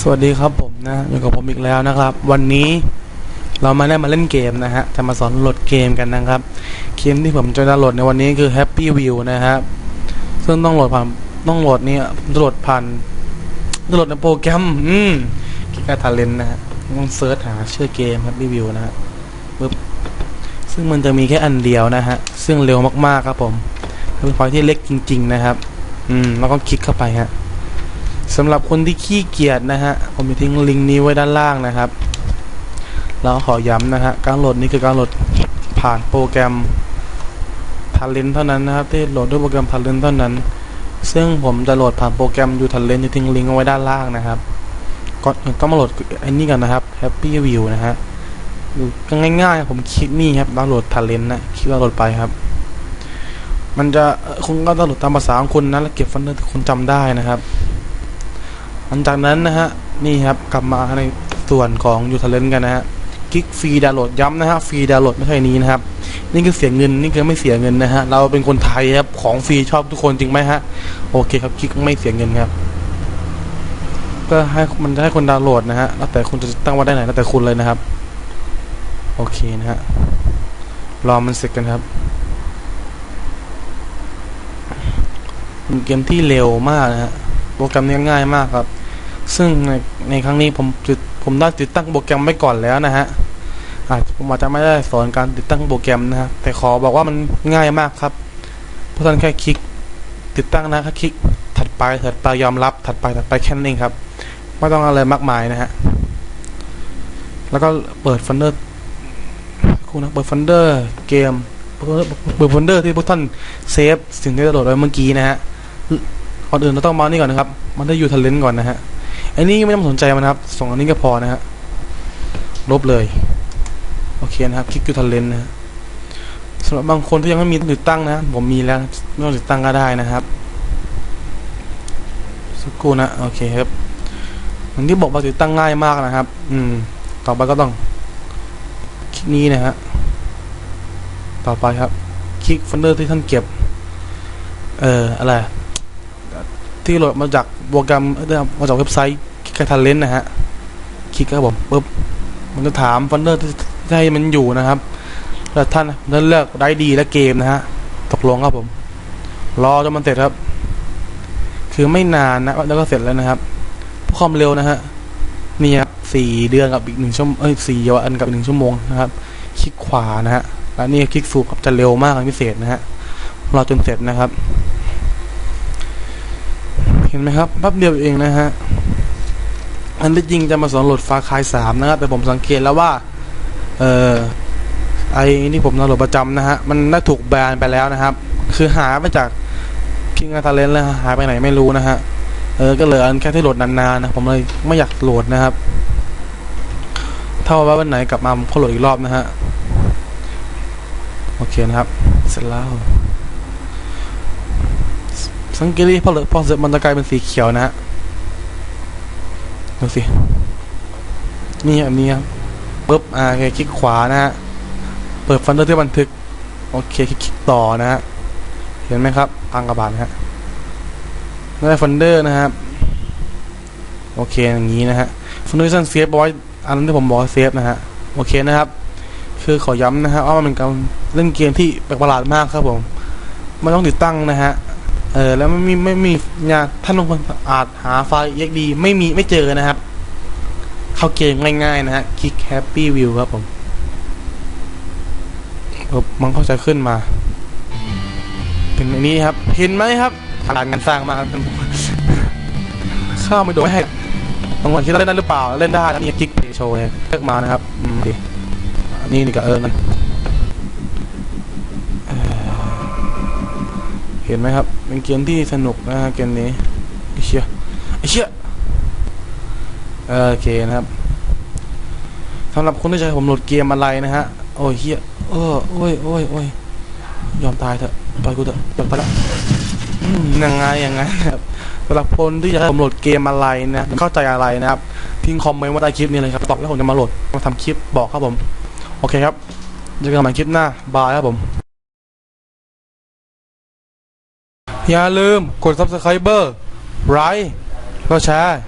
สวัสดีครับผมนะอยู่กับผมอีกแล้วนะครับ วันนี้เรามาได้มาเล่นเกมนะฮะจะมาสอนโหลดเกมกันนะครับเกมที่ผมจะดาวน์โหลดในวันนี้คือ Happy View นะครับซึ่งต้องโหลดผ่านต้องโหลดนี่โหลดผ่านโหลดในโปรแกรมอืมคิกาทาเลนนะฮะต้องเซิร์ชหาชื่อเกม Happy View นะฮะปึ๊บซึ่งมันจะมีแค่อันเดียวนะฮะซึ่งเร็วมากๆครับผมเป็นไฟล์ที่เล็กจริง ๆ นะครับ อืมแล้วก็คลิกเข้าไปฮะ สำหรับคนที่ขี้เกียจนะฮะ ผมจะทิ้งลิงก์นี้ไว้ด้านล่างนะครับแล้วขอย้ำนะฮะ การโหลดนี้คือการโหลดผ่านโปรแกรม Talent เท่านั้นนะครับ ที่โหลดด้วยโปรแกรม Talent เท่านั้น ซึ่งผมจะโหลดผ่านโปรแกรม u Talent จะทิ้งลิงก์เอาไว้ด้านล่างนะครับก่อนต้องมาโหลดไอ้นี่กันนะครับ Happy View นะฮะดูก็ง่ายๆผมคลิกนี่ครับดาวน์โหลด Talent นะคลิกดาวน์โหลดไปครับ มันจะคุณก็ดาวน์โหลดตามภาษาของคุณนะแล้วเก็บฟันเนอร์ที่คุณจำได้นะครับ ลังจากนั้นนะฮะ นี่ครับกลับมาในส่วนของยูท a เลนกันนะฮะคลิกฟรีดาวน์โหลดย้ำนะฮะฟรีดาวน์โหลดไม่ใช่นี้นะครับ นี่คือเสียเงินนี่คือไม่เสียเงินนะฮะเราเป็นคนไทยครับของฟรีชอบทุกคนจริงไหมฮะโอเคครับคลิกไม่เสียเงินครับก็ให้มันจะให้คนดาวน์โหลดนะฮะแล้วแต่คุณจะตั้งไว่าได้ไหนแล้วแต่คุณเลยนะครับ โอเคนะฮะรอมันเสร็จกันครับเป็นเกมที่เร็วมากนะฮะโปรแกรมนี้ง่ายมากครับ ซึ่งในในครั้งนี้ผมจุดผมได้ติดตั้งโปรแกรมไว้ก่อนแล้วนะฮะอาจผมอาจจะไม่ได้สอนการติดตั้งโปรแกรมนะฮะแต่ขอบอกว่ามันง่ายมากครับเพราะท่านแค่คลิกติดตั้งนะแค่คลิกถัดไปถัดไปยอมรับถัดไปถัดไปแค่นั้นเองครับไม่ต้องอะไรมากมายนะฮะแล้วก็เปิดฟันเดอร์คุณนะเปิดฟันเดอร์เกมเปิดฟันเดอร์ที่พวกท่านเซฟสิ่งที่โหลดไว้เมื่อกี้นะฮะก่อนอื่นเราต้องมานี่ก่อนนะครับ มันได้อยู่ท a เลนก่อนนะฮะ อ้นี่ไม่ต้องสนใจมันนะครับส่งอันนี้ก็พอนะฮะลบเลย โอเคนะครับคลิกอยู่ท a เลนนะฮะสำหรับบางคนที่ยังไม่มีติดตั้งนะ ผมมีแล้วไม่ต้องติดตั้งก็ได้นะครับสักครู่นะโอเคครับอย่างที่บอกว่าติดตั้งง่ายมากนะครับ อืม ต่อไปก็ต้อง คลิกนี้นะฮะต่อไปครับ คลิกโฟันเดอร์ที่ท่านเก็บ เอ่ออะไร ที่โหลดมาจากโปรแกรมมาจากเว็บไซต์คลิกทันเลนนะฮะคลิกครับผมปุ๊บมันจะถามฟันเดอร์ที่ให้มันอยู่นะครับแล้วท่านท่านเลือกได้ดีและเกมนะฮะตกลงครับผม รอจนมันเสร็จครับ คือไม่นานนะแล้วก็เสร็จแล้วนะครับความเร็วนะฮะนี่ครับสี่เดือนกับอีกหนึ่งชั่วโมงเอ้ยสี่วันกับหนึ่งชั่วโมงนะครับ คลิกขวานะฮะแล้วนี่คลิกสูบครับจะเร็วมากเป็นพิเศษนะฮะรอจนเสร็จนะครับ ห็นไหมครับแป๊บเดียวเองนะฮะอันที่จริงจะมาสอนโหลดฟาคายสามนะครับ แต่ผมสังเกตแล้วว่า เออไอ้นี่ผมดาวน์โหลดประจำนะฮะ มันได้ถูกแบนไปแล้วนะครับ คือหายไปจากคิงอาทาเลนแล้วหายไปไหนไม่รู้นะฮะ เออ ก็เหลืออันแค่ที่โหลดนานๆนะ ผมเลยไม่อยากโหลดนะครับ ถ้าว่าวันไหนกลับมาผมก็โหลดอีกรอบนะฮะ โอเคนะครับ เสร็จแล้ว สังเกตดิพอเหลือพอเสร็จมันจะกลายเป็นสีเขียวนะฮะดูสิ นี่อันนี้ครับปุ๊บอ่าโอเคคลิกขวานะฮะ เปิดฟันเดอร์ที่บันทึก โอเค คลิกต่อนะฮะ เห็นไหมครับพังกระบาดนะฮะได้ฟันเดอร์นะครับ โอเคอย่างนี้นะฮะฟันเดอร์ที่ท่านเซฟเอาไว้อันนั้นที่ผมบอกเซฟนะฮะ โอเคนะครับ คือขอย้ำนะฮะว่ามันเป็นการเล่นเกมที่แปลกประหลาดมากครับผมไม่ต้องติดตั้งนะฮะ เออแล้วไม่มีไม่มีเนี่ยท่านบางคนอาจหาไฟล์ exe ไม่มีไม่เจอนะครับ เข้าเกมง่ายๆนะฮะคลิก Happy View ครับผมมันก็จะขึ้นมา เป็นอันนี้ครับ เห็นไหมครับขนาดงานสร้างมาข้าวไม่โดนให้บางวันคิดว่าเล่นได้หรือเปล่า เล่นได้นี่คลิกเพจโชว์เลยเลือกมานะครับดินี่นี่ก็เออมัน เห็นไหมครับ เป็นเกมที่สนุกนะฮะเกมนี้ไอ้เชี่ยไอ้เชี่ยโอเคนะครับสำหรับคนที่จะให้ผมโหลดเกมอะไรนะฮะ โอ้ยเฮียเออโอ้ยโอ้ยโอ้ยยอมตายเถอะปล่อยกูเถอะยอมตายละยังไงยังไงนะครับสำหรับคนที่จะผมโหลดเกมอะไรนะเข้าใจอะไรนะครับทิ้งคอมเมนต์ไว้ใต้คลิปนี้เลยครับตอบแล้วผมจะมาโหลดมาทำคลิปบอกครับผม โอเคครับเจอกันใหม่คลิปหน้าบายครับผม อย่าลืมกด subscriber ไลค์แล้วแชร์